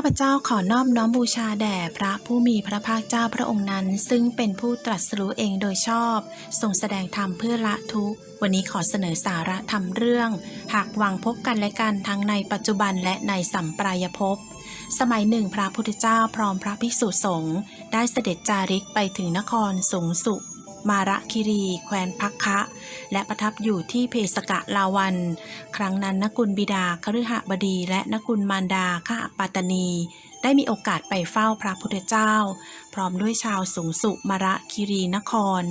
าพเจ้าขอนอบน้อมบูชาแด่พระผู้มีพระภาคเจ้าพระองค์นั้น ซึ่งเป็นผู้ตรัสรู้เองโดยชอบ ทรงแสดงธรรมเพื่อละทุกข์ วันนี้ขอเสนอสาระธรรมเรื่อง หากวังพบกันและกันทั้งในปัจจุบันและในสัมปรายภพสมัยหนึ่งพระพุทธเจ้าพร้อมพระภิกษุสงฆ์ได้เสด็จจาริกไปถึงนครสูงสุ มาระคิรี แคว้นพักคะ และประทับอยู่ที่เพสกะลาวัน ครั้งนั้นนกุลบิดาคฤหบดี และนกุลมารดาข้าปาตนี ได้มีโอกาสไปเฝ้าพระพุทธเจ้า พร้อมด้วยชาวสูงสุมาระคิรีนคร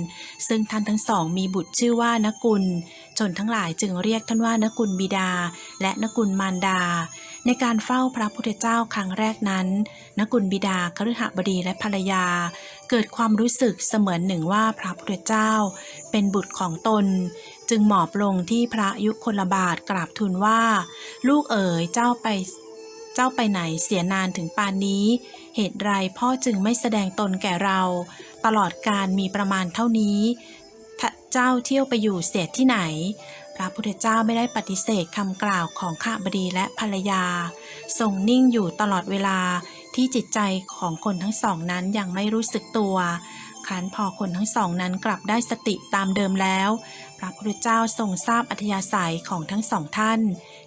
ซึ่งท่านทั้งสองมีบุตรชื่อว่านกุลชนทั้งหลายจึงเรียกท่านว่านกุลบิดา และนกุลมารดา ในการเฝ้าพระพุทธเจ้าครั้งแรกนั้นนกุลบิดาคฤหบดีและภรรยา เกิดความรู้สึกเสมือนหนึ่งว่าพระพุทธเจ้า เป็นบุตรของตน จึงหมอบลงที่พระยุคลบาทกราบทูลว่า ลูกเอ๋ยเจ้าไปเจ้าไปไหนเสียนานถึงปานนี้ เหตุไรพ่อจึงไม่แสดงตนแก่เรา ตลอดการมีประมาณเท่านี้ เจ้าเที่ยวไปอยู่เสียที่ไหน ระพุทธเจ้าไม่ได้ปฏิเสธคำกล่าวของข้าบดีและภรรยา ทรงนิ่งอยู่ตลอดเวลาที่จิตใจของคนทั้งสองนั้นยังไม่รู้สึกตัวครั้นพอคนทั้งสองนั้นกลับได้สติตามเดิมแล้ว พระพุทธเจ้าทรงทราบอัธยาศัยของทั้งสองท่าน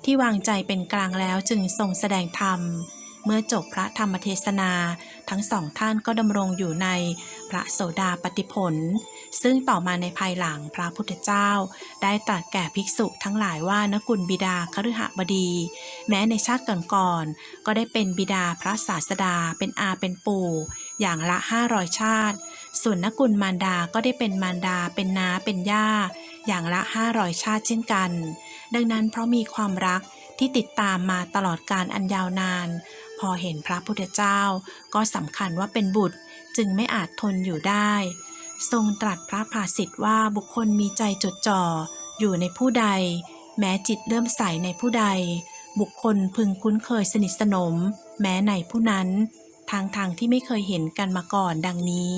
ที่วางใจเป็นกลางแล้วจึงทรงแสดงธรรม เมื่อจบพระธรรมเทศนา ทั้งสองท่านก็ดำรงอยู่ในพระโสดาปฏิผล ซึ่งต่อมาในภายหลังพระพุทธเจ้า ได้ตรัสแก่ภิกษุทั้งหลายว่านกุลบิดาคฤหบดี แม้ในชาติก่อนๆก็ได้เป็นบิดาพระศาสดาเป็นอาเป็นปู่ อย่างละห้าร้อยชาติ ส่วนนกุลมารดาก็ได้เป็นมารดาเป็นนาเป็นย่าอย่างละห้าร้อยชาติเช่นกัน ดังนั้นเพราะมีความรักที่ติดตามมาตลอดการอันยาวนาน พอเห็นพระพุทธเจ้าก็สำคัญว่าเป็นบุตรจึงไม่อาจทนอยู่ได้ ทรงตรัสพระภาสิทธิ์ว่าบุคคลมีใจจดจ่อ อยู่ในผู้ใด แม้จิตเริ่มใสในผู้ใด บุคคลพึงคุ้นเคยสนิทสนม แม้ในผู้นั้น ทางทางที่ไม่เคยเห็นกันมาก่อนดังนี้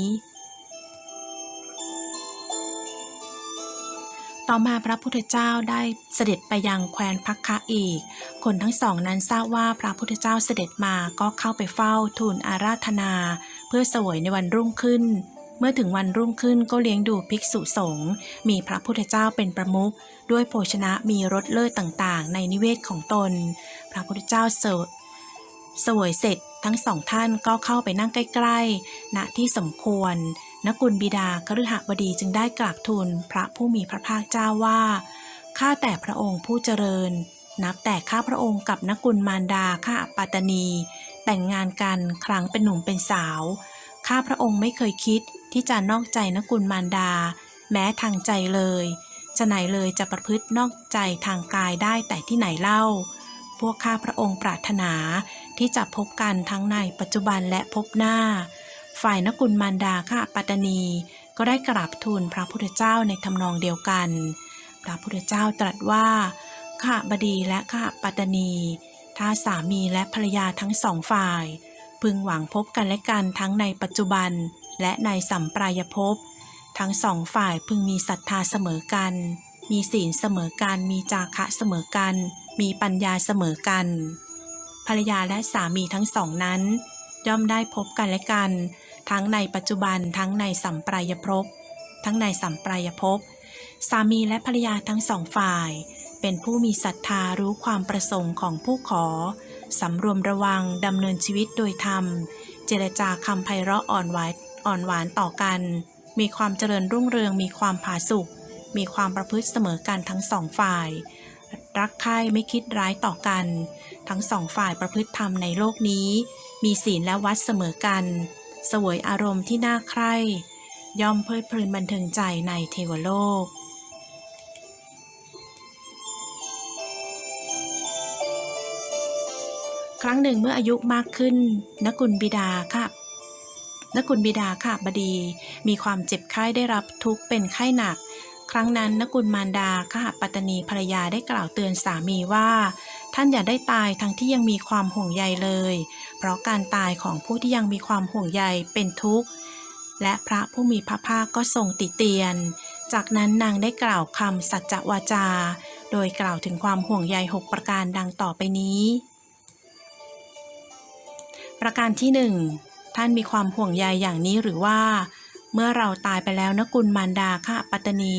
ต่อมาพระพุทธเจ้าได้เสด็จไปยังแคว้นพักคะอีก คนทั้งสองนั้นทราบว่าพระพุทธเจ้าเสด็จมาก็เข้าไปเฝ้าทูลอาราธนา เพื่อสวยในวันรุ่งขึ้น เมื่อถึงวันรุ่งขึ้นก็เลี้ยงดูภิกษุสงฆ์มีพระพุทธเจ้าเป็นประมุขด้วยโภชนะมีรสเลิศต่างๆ ในนิเวศของตน พระพุทธเจ้าเสวยเสวยเสร็จทั้งสองท่านก็เข้าไปนั่งใกล้ๆณที่สมควร นกุลบิดาคฤหบดีจึงได้กราบทูลพระผู้มีพระภาคเจ้าว่า ข้าแต่พระองค์ผู้เจริญ นับแต่ข้าพระองค์กับนกุลมารดาข้าปัตตนี แต่งงานกันครั้งเป็นหนุ่มเป็นสาว ข้าพระองค์ไม่เคยคิดที่จะนอกใจนกุลมารดา แม้ทางใจเลยจะไหนเลยจะประพฤตินอกใจทางกายได้แต่ที่ไหนเล่า พวกข้าพระองค์ปรารถนาที่จะพบกันทั้งในปัจจุบันและพบหน้า ฝ่ายนกุลมารดาข้าปัตตนี ก็ได้กราบทูลพระพุทธเจ้าในทำนองเดียวกัน พระพุทธเจ้าตรัสว่าข้าบดีและข้าปัตตนี ถ้าสามีและภรรยาทั้งสองฝ่าย พึงหวังพบกันและกันทั้งในปัจจุบัน และในสัมปรายภพ ทั้งสองฝ่ายพึงมีศรัทธาเสมอกัน มีศีลเสมอกัน มีจาคะเสมอกัน มีปัญญาเสมอกัน ภรรยาและสามีทั้งสองนั้น ย่อมได้พบกันและกัน ทั้งในปัจจุบันทั้งในสัมปรายภพทั้งในสัมปรายภพสามีและภรรยาทั้งสองฝ่าย เป็นผู้มีศรัทธารู้ความประสงค์ของผู้ขอ สำรวมระวังดำเนินชีวิตโดยธรรม เจรจาคำไพเราะอ่อนหวานอ่อนหวานต่อกัน มีความเจริญรุ่งเรืองมีความผาสุกมีความประพฤติเสมอกันทั้งสองฝ่าย รักใคร่ไม่คิดร้ายต่อกัน ทั้งสองฝ่ายประพฤติธรรมในโลกนี้ มีศีลและวัดเสมอกัน สวยอารมณ์ที่น่าใคร่ย่อมเพลิดเพลินบันเทิงใจในเทวโลก ครั้งหนึ่งเมื่ออายุมากขึ้นนกุลบิดาค่ะนกุลบิดาค่ะบดีมีความเจ็บไข้ได้รับทุกข์เป็นไข้หนัก ครั้งนั้นนกุลมารดาขหปัตตนีภรรยาได้กล่าวเตือนสามีว่า ท่านอย่าได้ตายทั้งที่ยังมีความห่วงใยเลย เพราะการตายของผู้ที่ยังมีความห่วงใยเป็นทุกข์ และพระผู้มีพระภาคก็ทรงติเตียน จากนั้นนางได้กล่าวคำสัจจวาจา โดยกล่าวถึงความห่วงใยหกประการดังต่อไปนี้ ประการที่หนึ่งท่านมีความห่วงใยอย่างนี้หรือว่า เมื่อเราตายไปแล้วนกุลมารดาข้าปัตตนี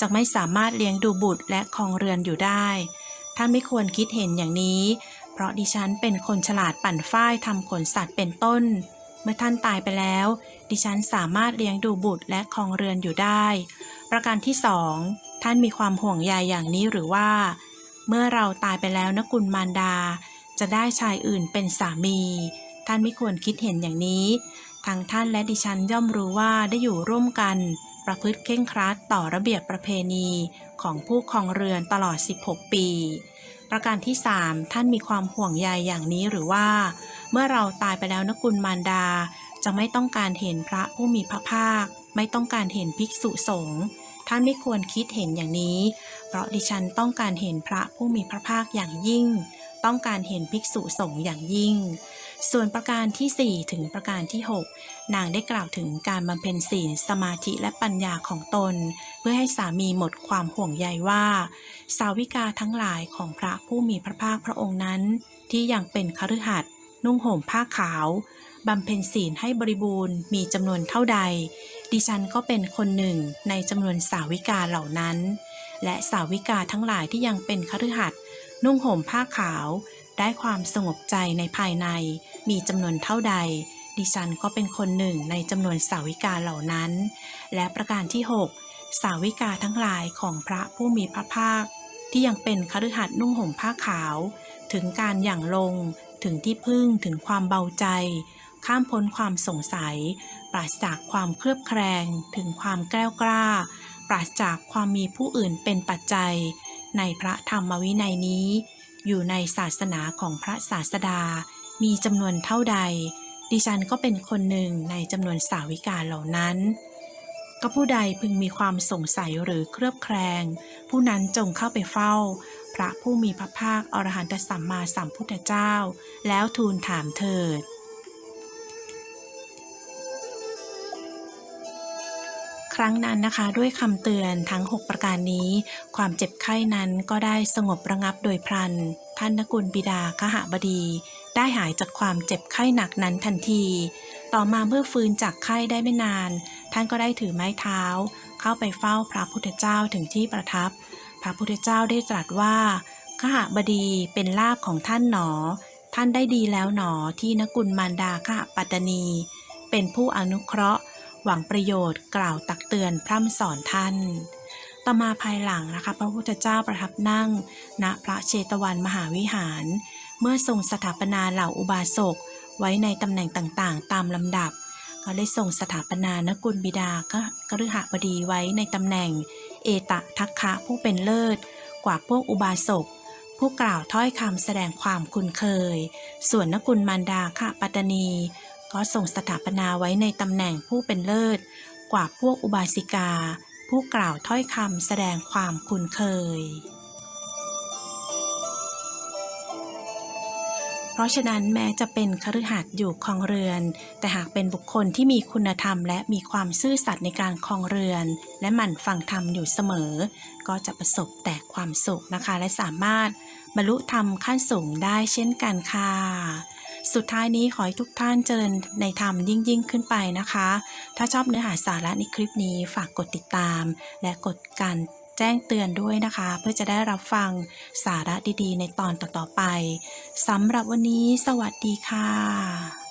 จะไม่สามารถเลี้ยงดูบุตรและครองเรือนอยู่ได้ ท่านไม่ควรคิดเห็นอย่างนี้ เพราะดิฉันเป็นคนฉลาดปั่นฝ้ายทำขนสัตว์เป็นต้น เมื่อท่านตายไปแล้ว ดิฉันสามารถเลี้ยงดูบุตรและครองเรือนอยู่ได้ ประการที่สองท่านมีความห่วงใยอย่างนี้หรือว่า เมื่อเราตายไปแล้วนกุลมารดา จะได้ชายอื่นเป็นสามี ท่านไม่ควรคิดเห็นอย่างนี้ ทั้งท่านและดิฉันย่อมรู้ว่าได้อยู่ร่วมกัน ประพฤติเคร่งครัดต่อระเบียบประเพณีของผู้ครองเรือนตลอด 16 ปี ประการที่ 3 ท่านมีความห่วงใยอย่างนี้หรือว่า เมื่อเราตายไปแล้วนกุลมารดา จะไม่ต้องการเห็นพระผู้มีพระภาค ไม่ต้องการเห็นภิกษุสงฆ์ท่านไม่ควรคิดเห็นอย่างนี้ เพราะดิฉันต้องการเห็นพระผู้มีพระภาคอย่างยิ่ง ต้องการเห็นภิกษุสงฆ์อย่างยิ่ง ส่วนประการทีสี่ 4 ถึงประการที่ 6 นางได้กล่าวถึงการบำเพ็ญศีลสมาธิและปัญญาของตน เพื่อให้สามีหมดความห่วงใยว่า สาวิกาทั้งหลายของพระผู้มีพระภาคพระองค์นั้น ที่ยังเป็นคฤหัสถ์นุ่งห่มผ้าขาวบำเพ็ญศีลให้บริบูรณ์มีจำนวนเท่าใด ดิฉันก็เป็นคนหนึ่งในจำนวนสาวิกาเหล่านั้น และสาวิกาทั้งหลายที่ยังเป็นคฤหัสถ์ นุ่งห่มผ้าขาว ได้ความสงบใจในภายใน มีจำนวนเท่าใด ดิฉันก็เป็นคนหนึ่งในจำนวนสาวิกาเหล่านั้น และประการที่ 6 สาวิกาทั้งหลายของพระผู้มีพระภาค ที่ยังเป็นคฤหัสถ์นุ่งห่มผ้าขาว ถึงการหยั่งลง ถึงที่พึ่งถึงความเบาใจ ข้ามพ้นความสงสัย ปราศจากความเครือบแคลงถึงความแกล้วกล้า ปราศจากความมีผู้อื่นเป็นปัจจัย ในพระธรรมวินัยนี้ อยู่ในศาสนาของพระศาสดา มีจำนวนเท่าใด ดิฉันก็เป็นคนหนึ่งในจำนวนสาวิกาเหล่านั้นก็ผู้ใดพึงมีความสงสัยหรือเครือบแคลง ผู้นั้นจงเข้าไปเฝ้า พระผู้มีพระภาคอรหันตสัมมาสัมพุทธเจ้า แล้วทูลถามเถิด ครั้งนั้นนะคะด้วยคำเตือนทั้ง 6 ประการนี้ ความเจ็บไข้นั้นก็ได้สงบระงับโดยพลัน ท่านนกุลบิดาขหบดี ได้หายจากความเจ็บไข้หนักนั้นทันที ต่อมาเมื่อฟื้นจากไข้ได้ไม่นาน ท่านก็ได้ถือไม้เท้า เข้าไปเฝ้าพระพุทธเจ้าถึงที่ประทับ พระพุทธเจ้าได้ตรัสว่าขหบดีเป็นลาบของท่านหนอ ท่านได้ดีแล้วหนอที่นกุลมารดาขหปัตตนี เป็นผู้อนุเคราะห์ หวังประโยชน์กล่าวตักเตือนพร่ำสอนท่าน ต่อมาภายหลังนะคะ พระพุทธเจ้าประทับนั่ง ณพระเชตวันมหาวิหาร เมื่อทรงสถาปนาเหล่าอุบาสกไว้ในตำแหน่งต่างๆ ตามลำดับก็ได้ทรงสถาปนานกุลบิดาก็กฤหบดีไว้ในตำแหน่ง เอตะทัคคะผู้เป็นเลิศ กว่าพวกอุบาสกผู้กล่าวถ้อยคำแสดงความคุ้นเคย ส่วนนกุลมารดาค่ะปัตตนี ก็ทรงสถาปนาไว้ในตำแหน่งผู้เป็นเลิศ กว่าพวกอุบาสิกา ผู้กล่าวถ้อยคำแสดงความคุ้นเคย เพราะฉะนั้นแม้จะเป็นคฤหัสถ์อยู่ครองเรือน แต่หากเป็นบุคคลที่มีคุณธรรมและมีความซื่อสัตย์ในการครองเรือน และหมั่นฟังธรรมอยู่เสมอ ก็จะประสบแต่ความสุขนะคะ และสามารถบรรลุธรรมขั้นสูงได้เช่นกันค่ะ สุดท้ายนี้ขอให้ทุกท่านเจริญในธรรมยิ่งยิ่งขึ้นไปนะคะ ถ้าชอบเนื้อหาสาระในคลิปนี้ฝากกดติดตาม และกดการแจ้งเตือนด้วยนะคะ เพื่อจะได้รับฟังสาระดีๆ ในตอนต่อๆไปสำหรับวันนี้ สวัสดีค่ะ